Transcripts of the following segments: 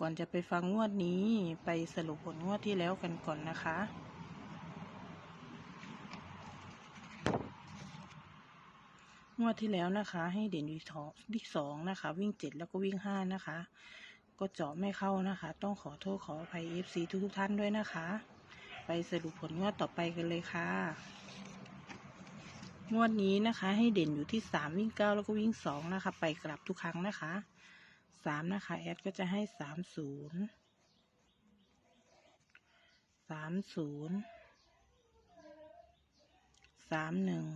ก่อนจะไปฟังงวดนี้ไปสรุปผลงวดที่แล้วกันก่อนนะคะ งวดที่แล้วนะคะ ให้เด่นวิทองวิสองนะคะ วิ่งเจ็ดแล้วก็วิ่งห้านะคะ ก็เจาะไม่เข้านะคะ ต้องขอโทษขออภัย FC ทุกทุกๆท่านด้วยนะคะ ไปสรุปผลงวดต่อไปกันเลยค่ะงวดนี้นะคะ ให้เด่นอยู่ที่สามวิ่งเก้าแล้วก็วิ่งสองนะคะ ไปกลับทุกครั้งนะคะ สามนะคะ แอดก็จะให้สามศูนย์สามศูนย์สามหนึ่ง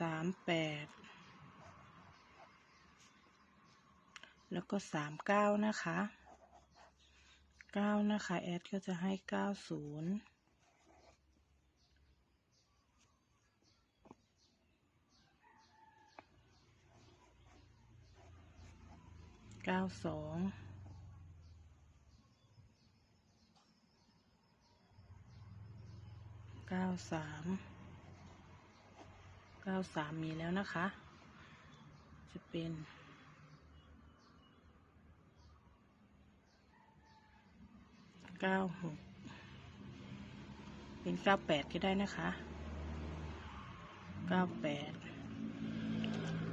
สามแปดแล้วก็สามเก้านะคะ เก้านะคะ แอดก็จะให้เก้าศูนย์เก้าสองเก้าสามเก้าสามมีแล้วนะคะ จะเป็น เก้าหกเป็นเก้าแปดก็ได้นะคะเก้าแปด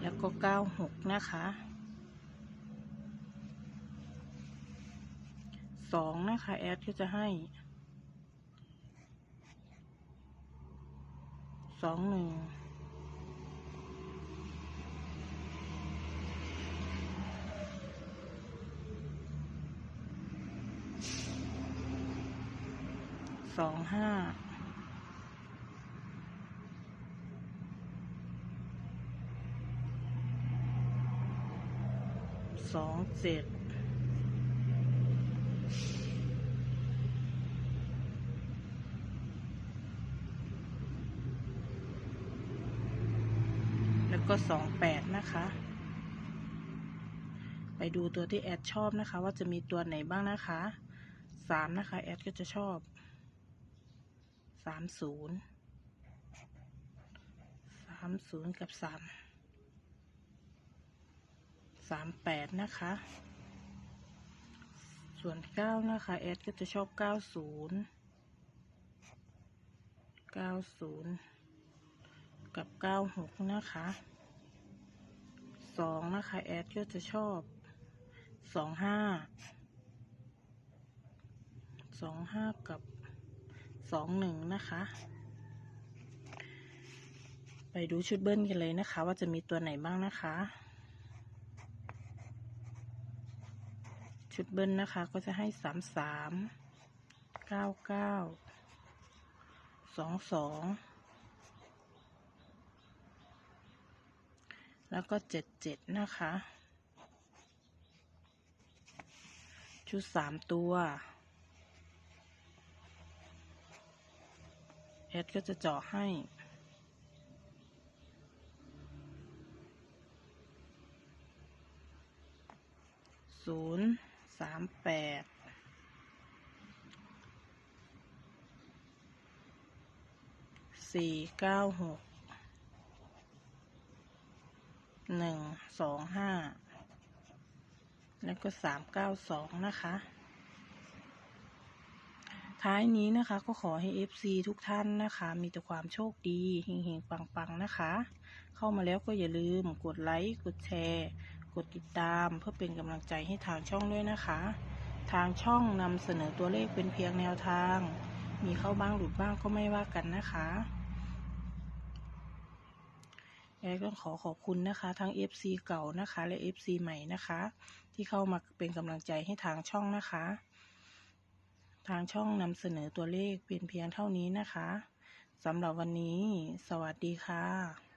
แล้วก็เก้าหกนะคะสองนะคะแอดก็จะให้สองหนึ่ง สองห้าสองเจ็ดแล้วก็สองแปดนะคะ ไปดูตัวที่แอดชอบนะคะ ว่าจะมีตัวไหนบ้างนะคะสามนะคะ แอดก็จะชอบ สามศูนย์สามศูนย์กับสามสามแปดนะคะ ส่วนเก้านะคะแอดก็จะชอบเก้าศูนย์เก้าศูนย์กับเก้าหกนะคะสองนะคะแอดก็จะชอบสองห้าสองห้ากับ สองหนึ่งนะคะ ไปดูชุดเบิ้ลกันเลยนะคะ ว่าจะมีตัวไหนบ้างนะคะ ชุดเบิ้ลนะคะก็จะให้สามสามเก้าเก้าสองสองแล้วก็เจ็ดเจ็ดนะคะ ชุดสามตัว แอดก็จะเจาะให้ ศูนย์สามแปดสี่เก้าหกหนึ่งสองห้าแล้วก็สามเก้าสองนะคะ ท้ายนี้นะคะ ก็ขอให้ FC ทุกท่านนะคะ มีแต่ความโชคดีเฮงๆ ปังๆ นะคะ เข้ามาแล้วก็อย่าลืมกดไลค์กดแชร์ กดติดตามเพื่อเป็นกำลังใจให้ทางช่องด้วยนะคะ ทางช่องนำเสนอตัวเลขเป็นเพียงแนวทาง มีเข้าบ้างหลุดบ้างก็ไม่ว่ากันนะคะแอดก็ขอขอบคุณนะคะ ทั้ง FC เก่านะคะ และ FC ใหม่นะคะ ที่เข้ามาเป็นกำลังใจให้ทางช่องนะคะ ทางช่องนำเสนอตัวเลขเป็นเพียงเท่านี้นะคะสำหรับวันนี้ สวัสดีค่ะ